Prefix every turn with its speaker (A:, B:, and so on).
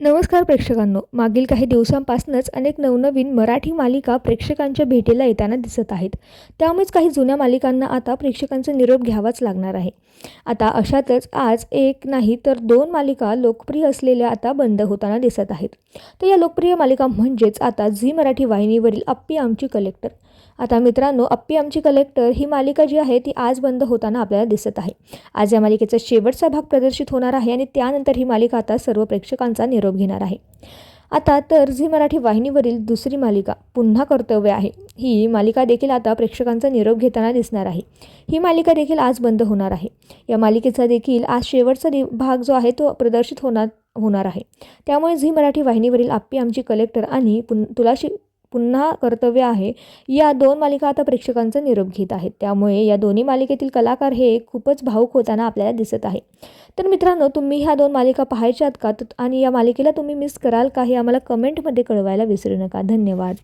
A: नमस्कार प्रेक्षकांनो. मागील काही दिवसांपासूनच अनेक नवनवीन मराठी मालिका प्रेक्षकांच्या भेटीला येताना दिसत आहेत. त्यामुळेच काही जुन्या मालिकांना आता प्रेक्षकांचा निरोप घ्यावाच लागणार आहे. आता अशातच आज एक नाही तर दोन मालिका लोकप्रिय असलेल्या आता बंद होताना दिसत आहेत. तर या लोकप्रिय मालिका म्हणजेच आता झी मराठी वाहिनीवरील अप्पी आमची कलेक्टर आता मित्रांनो अप्पी आमची कलेक्टर ही मालिका जी आहे ती आज बंद होताना आपल्याला दिसत आहे. आज या मालिकेचा शेवटचा भाग प्रदर्शित होणार आहे आणि त्यानंतर ही मालिका आता सर्व प्रेक्षकांचा निरोप घेणार आहे. आता तर झी मराठी वाहिनीवरील दुसरी मालिका पुन्हा कर्तव्य आहे. ही मालिका देखील आता प्रेक्षकांचा निरोप घेताना दिसणार आहे. ही मालिका देखील आज बंद होणार आहे. या मालिकेचा देखील आज शेवटचा दि भाग जो आहे तो प्रदर्शित होणार होणार आहे. त्यामुळे झी मराठी वाहिनीवरील आप्पी आमची कलेक्टर आणि पुन तुला शि पुन्हा कर्तव्य आहे. या दोन मालिका आता प्रेक्षकांचा निरोप घेत आहेत. त्यामुळे या दोन्ही मालिकेतील कलाकार हे खूपच भाऊक होताना आपल्याला दिसत आहे. तर मित्रांनो तुम्ही ह्या दोन मालिका पाहायच्यात का? तर आणि या मालिकेला तुम्ही मिस कराल का हे आम्हाला कमेंटमध्ये कळवायला विसरू नका. धन्यवाद.